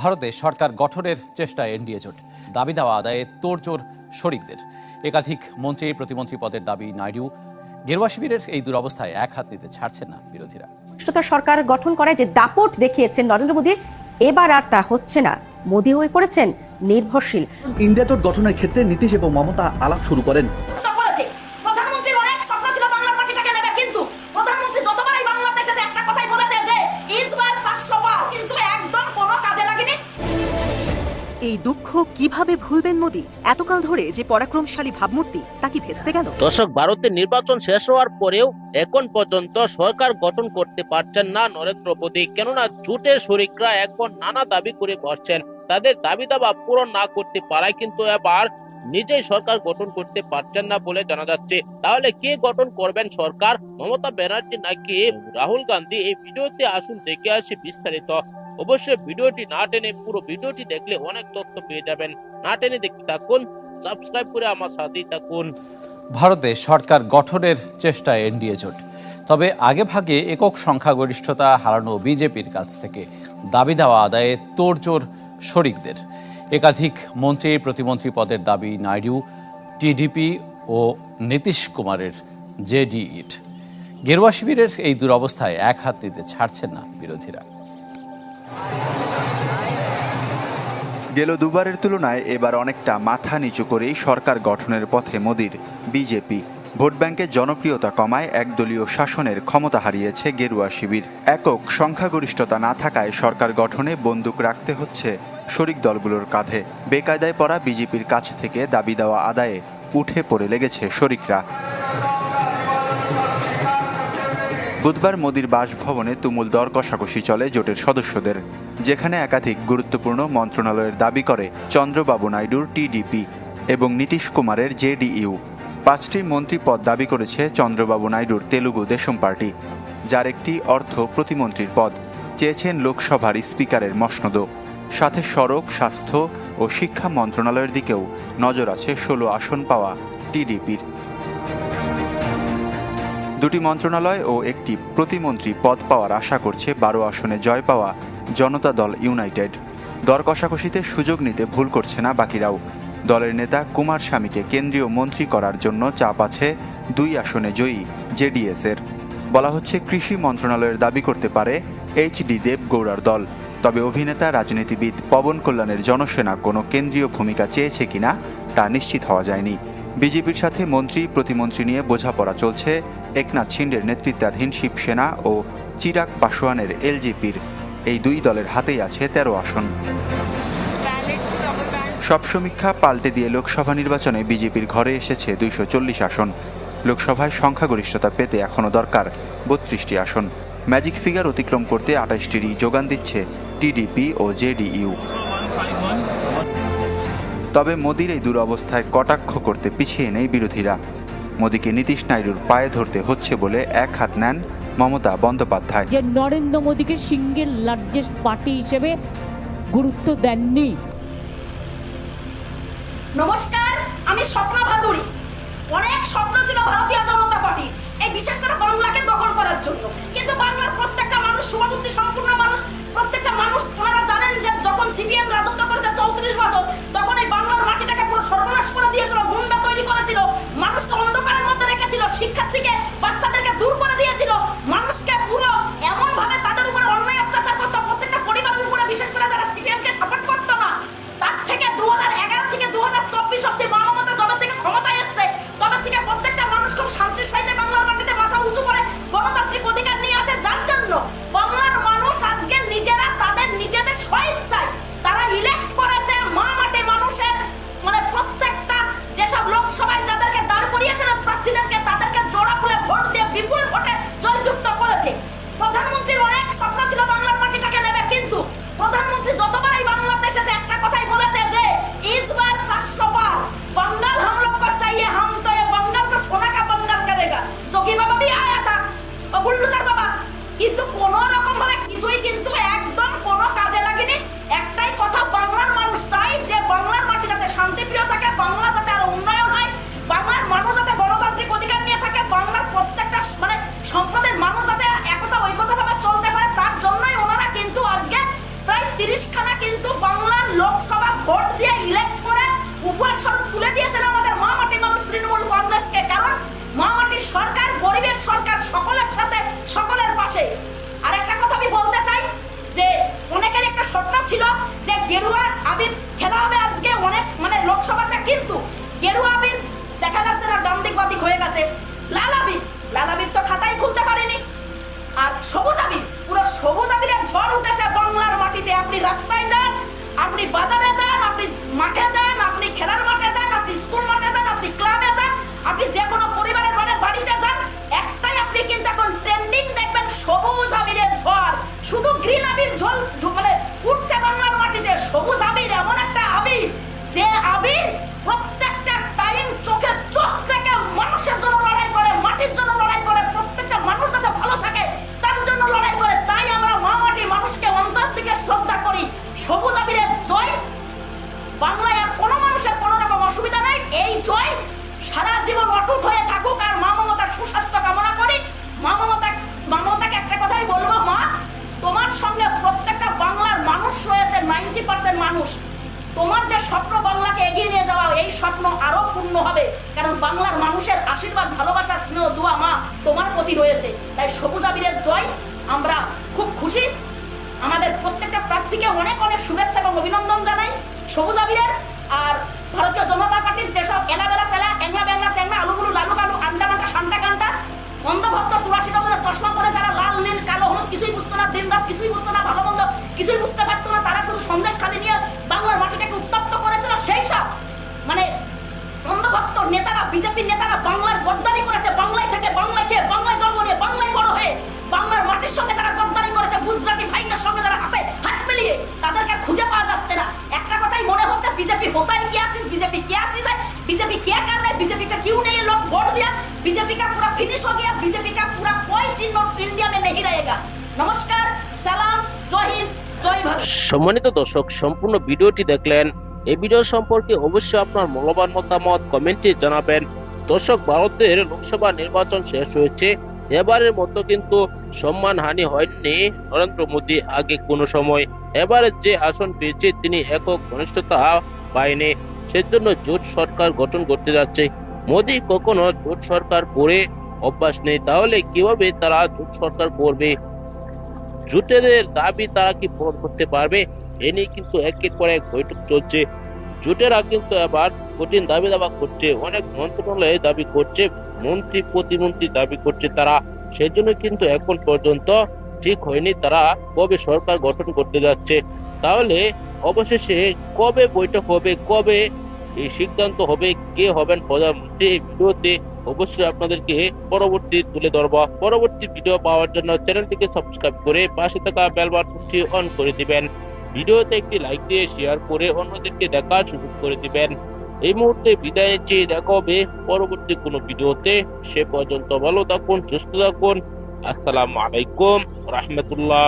ভারতে সরকার গঠনের চেষ্টায় এনডিএ জোট। দাবি দেওয়া আদায়ে তোড়জোড় শরিকদের। একাধিক মন্ত্রী প্রতিমন্ত্রী পদের দাবি নাইডু। গেরুয়া শিবিরের এই দুরবস্থায় এক হাত নিতে ছাড়ছেন না বিরোধীরা। রাষ্ট্রতা সরকার গঠন করায় যে দাপট দেখিয়েছেন নরেন্দ্র মোদী এবার আর তা হচ্ছে না। মোদী হয়ে পড়েছেন নির্ভরশীল। ইন্ডিয়া জোট গঠনের ক্ষেত্রে নীতিশ এবং মমতা আলাপ শুরু করেন। এই দুঃখ কীভাবে ভুলবেন মোদি? এতকাল ধরে যে পরাক্রমশালী ভাবমূর্তি, তা কি ভেস্তে গেল? দর্শক, ভারতের নির্বাচন শেষ হওয়ার পরেও এখন পর্যন্ত সরকার গঠন করতে পারছেন না নরেন্দ্র মোদী। কেননা জুটের শরিকরা এখন নানা দাবি করে বসছেন। তাদের দাবি দাবা পূরণ না করতে পারায় কিন্তু এবার নিজেই সরকার গঠন করতে পারছেন না বলে জানা যাচ্ছে। তাহলে কে গঠন করবেন সরকার? মমতা ব্যানার্জি নাকি রাহুল গান্ধী? এই ভিডিওতে আসুন, দেখে আসি বিস্তারিত। অবশ্যই ভিডিওটি না টেনে পুরো ভিডিওটি দেখলে অনেক তথ্য পেয়ে যাবেন। না টেনে দেখতে থাকুন সাবস্ক্রাইব করে আমার সাথেই থাকুন। ভারতে সরকার গঠনের চেষ্টায় এনডিএ জোট। তবে আগে ভাগে একক সংখ্যাগরিষ্ঠতা হারানো বিজেপির কাছ থেকে দাবি দেওয়া আদায়ে তোড়জোড় শরিকদের। একাধিক মন্ত্রী, প্রতিমন্ত্রী পদের দাবি নাইডু, টিডিপি ও নীতিশ কুমারের জেডিইট গেরুয়া শিবিরের এই দুরবস্থায় এক হাত দিতে ছাড়ছেন না বিরোধীরা। গেল দুবারের তুলনায় এবার অনেকটা মাথা নিচু করেই সরকার গঠনের পথে মোদির বিজেপি। ভোট ব্যাংকের জনপ্রিয়তা কমায় একদলীয় শাসনের ক্ষমতা হারিয়েছে গেরুয়া শিবির। একক সংখ্যাগরিষ্ঠতা না থাকায় সরকার গঠনে বন্দুক রাখতে হচ্ছে শরিক দলগুলোর কাঁধে। বেকায়দায় পড়া বিজেপির কাছ থেকে দাবি দেওয়া আদায়ে উঠে পড়ে লেগেছে শরিকরা। বুধবার মোদির বাসভবনে তুমুল দর কষাকষি চলে জোটের সদস্যদের, যেখানে একাধিক গুরুত্বপূর্ণ মন্ত্রণালয়ের দাবি করে চন্দ্রবাবু নাইডুর টিডিপি এবং নীতিশ কুমারের জেডিইউ পাঁচটি মন্ত্রী পদ দাবি করেছে চন্দ্রবাবু নাইডুর তেলুগু দেশম পার্টি, যার একটি অর্থ প্রতিমন্ত্রীর পদ, চেয়েছেন লোকসভার স্পিকারের মসনদ সাথে সড়ক, স্বাস্থ্য ও শিক্ষা মন্ত্রণালয়ের দিকেও নজর আছে ষোলো আসন পাওয়া টিডিপির। দুটি মন্ত্রণালয় ও একটি প্রতিমন্ত্রী পদ পাওয়ার আশা করছে বারো আসনে জয় পাওয়া জনতা দল ইউনাইটেড। দর কষাকষিতে সুযোগ নিতে ভুল করছে না বাকিরাও। দলের নেতা কুমার স্বামীকে কেন্দ্রীয় মন্ত্রী করার জন্য চাপ আছে দুই আসনে জয়ী জেডিএসের। বলা হচ্ছে কৃষি মন্ত্রণালয়ের দাবি করতে পারে এইচডি দেব গৌড়ার দল। তবে অভিনেতা, রাজনীতিবিদ পবন কল্যাণের জনসেনা কোনো কেন্দ্রীয় ভূমিকা চেয়েছে কিনা তা নিশ্চিত হওয়া যায়নি। বিজেপির সাথে মন্ত্রী, প্রতিমন্ত্রী নিয়ে বোঝাপড়া চলছে একনাথ শিন্ডের নেতৃত্বাধীন শিবসেনা ও চিরাগ পাসোয়ানের এলজেপির। এই দুই দলের হাতেই আছে তেরো আসন। সব সমীক্ষা পাল্টে দিয়ে লোকসভা নির্বাচনে বিজেপির ঘরে এসেছে দুইশো চল্লিশ আসন। লোকসভায় সংখ্যাগরিষ্ঠতা পেতে এখনও দরকার বত্রিশটি আসন। ম্যাজিক ফিগার অতিক্রম করতে আঠাশটিরই যোগান দিচ্ছে টিডিপি ও জেডিইউ। তবে মোদির এই দুরবস্থায় কটাক্ষ করতে পিছিয়ে নেই বিরোধীরা। মোদিকে নীতিশ নাইডুর পায়ে ধরতে হচ্ছে বলে এক হাত নেন মমতা বন্দ্যোপাধ্যায়। যে নরেন্দ্র মোদীকে সিঙ্গেল লার্জেস্ট পার্টি হিসেবে গুরুত্ব দেননি। নমস্কার আমি স্বপ্না ভাদুরী অনেক স্বপ্ন ছিল ভারতীয় জনতা পার্টি এই বিশেষ করে বাংলাকে দখল করার জন্য। বাংলার প্রত্যেকটা মানুষ শুভবুদ্ধি গেরুয়া আবির দেখা যাচ্ছে না ডান দিক বাদিক হয়ে গেছে। লাল আবির লাল আবির তো খাতাই খুলতে পারেনি। আর সবুজ আবির পুরো সবুজ আবিরের ঝড় উঠেছে বাংলার মাটিতে। আপনি রাস্তায় যান, আপনি বাজারে যান, আপনি মাঠে যান, আপনি খেলার মাঠে স্বপ্ন আরও পূর্ণ হবে। কারণ বাংলার মানুষের আশীর্বাদ, ভালোবাসা, স্নেহ, দোয়া, মা তোমার প্রতি রয়েছে। তাই সবুজ আবিরের জয়, আমরা খুব খুশি। আমাদের প্রত্যেকটা প্রার্থীকে অনেক অনেক শুভেচ্ছা এবং অভিনন্দন জানাই সবুজ আবিরের আর ভারতীয় জনতা পার্টির যেসব এলাবেলা ফেলা এংলা বেংলা চ্যাংলা আলুগুলো লালু নমস্কার, সালাম, জয় সম্মানিত দর্শক, সম্পূর্ণ ভিডিওটি দেখলেন। এই ভিডিও সম্পর্কে অবশ্যই আপনার মূল্যবান মতামত কমেন্টে জানাবেন। দর্শক, ভারতের লোকসভা নির্বাচন শেষ হয়েছে। এবারের মতো কিন্তু সম্মান হানি হয়নি নরেন্দ্র মোদী আগে কোনো সময়। এবারে যে আসন পেয়েছে, তিনি একক ঘনিষ্ঠতা পায়নি। সেজন্য জোট সরকার গঠন করতে যাচ্ছে। মোদি কখনো জোট সরকার করে অভ্যাস নেই। তাহলে কীভাবে তারা জোট সরকার করবে? জোটের দাবি তারা কি পূরণ করতে পারবে? এ নিয়ে কিন্তু একের পর এক বৈঠক চলছে। জোটেরা কিন্তু আবার কঠিন দাবি দাবা করছে। অনেক মন্ত্রণালয়ে দাবি করছে, মন্ত্রী, প্রতিমন্ত্রী দাবি করছে তারা। সেজন্য কিন্তু এখন পর্যন্ত ঠিক হয়নি তারা কবে সরকার গঠন করতে যাচ্ছে। তাহলে অবশেষে কবে বৈঠক হবে, কবে এই সিদ্ধান্ত হবে, কে হবেন প্রধানমন্ত্রী? এই ভিডিওতে অবশ্যই আপনাদেরকে পরবর্তী তুলে ধরবো। পরবর্তী ভিডিও পাওয়ার জন্য চ্যানেলটিকে সাবস্ক্রাইব করে পাশে থাকা বেল বাটনটি অন করে দিবেন। ভিডিওতে একটি লাইক দিয়ে শেয়ার করে অন্যদেরকে দেখার সুযোগ করে দিবেন। এই মুহূর্তে বিদায় নিচ্ছি। দেখা হবে পরবর্তী কোনো ভিডিওতে সে পর্যন্ত ভালো থাকুন, সুস্থ থাকুন। আসসালামু আলাইকুম, রহমতুল্লাহ।